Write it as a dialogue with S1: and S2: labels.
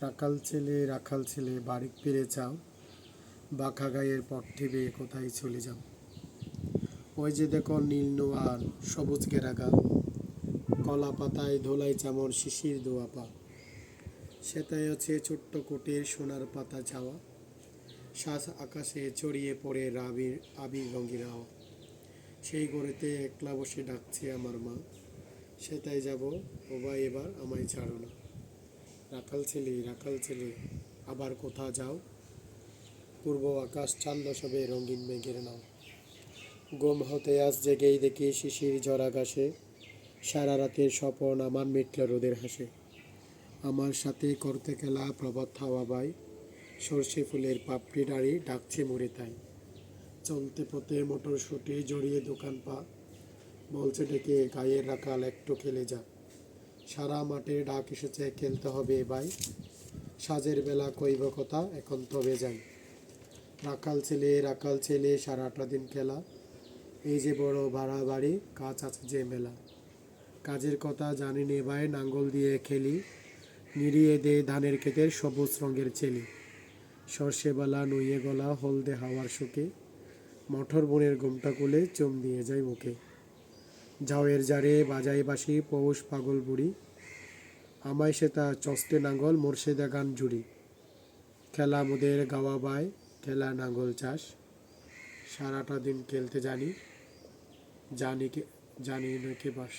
S1: রাখাল ছেলে রাখাল ছেলে বাড়ি ফিরে চাও বাঁকা গায়ের পথ টিপে কোথায় চলে যাও। ওই যে দেখো নীল নোয়ার সবুজ গেরাগা কলা পাতায় ধোলাই চামর শিশির দোয়া পা। সেটাই আছে ছোট্ট কোটের সোনার পাতা ছাওয়া। শ্বাস আকাশে ছড়িয়ে পড়ে রাবির আবির রঙের হাওয়া। সেই গড়েতে একলা বসে ডাকছে আমার মা। সেটাই যাব ও ভাই এবার আমায় ছাড়ো না। রাখাল ছেলে রাখাল ছেলে, আবার কোথা যাও। পূর্ব আকাশ চান্দ সবে রঙিন মেঘের নাও। গম হতে আজ জেগেই দেখি শিশির ঝরা গাছে সারা রাতের স্বপন আমার মিটল রোদের হাসে। আমার সাথে করতে খেলা প্রভাত হাওয়া বাই। সর্ষে ফুলের পাপড়ি ডাড়ি ডাকছে মরে তাই। চলতে পথে মটরশুঁটি জড়িয়ে দোকান পা। বলছে ডেকে গায়ের রাখাল একটু খেলে যা। সারা মাঠে ডাক এসেছে, খেলতে হবে ভাই সাজের বেলা কইব কথা এখন তবে যাই রাখাল ছেলে রাখাল ছেলে, সারাটা দিন খেলা। এই যে বড় ভাড়া বাড়ি, কাজ আছে যে মেলা। কাজের কথা জানি নে ভাই, নাঙ্গল দিয়ে খেলি। নিড়িয়ে দে ধানের ক্ষেতের সবুজ রঙের চেলি। সর্ষেবালা নুইয়ে গলা, হলদে হাওয়ার শুকে। মঠর বনের ঘুমটা কুলে চম দিয়ে যায় মুখে ঝাউয়ের জারে বাজাই বাসি পৌষ পাগল বুড়ি। আমায় সে তা চস্তে নাঙ্গল মোর্শেদা গান জুড়ি। খেলা মোদের গাওয়া বাই খেলা নাঙ্গল চাষ। সারাটা দিন খেলতে জানি জানি কে জানি নাকি বাস।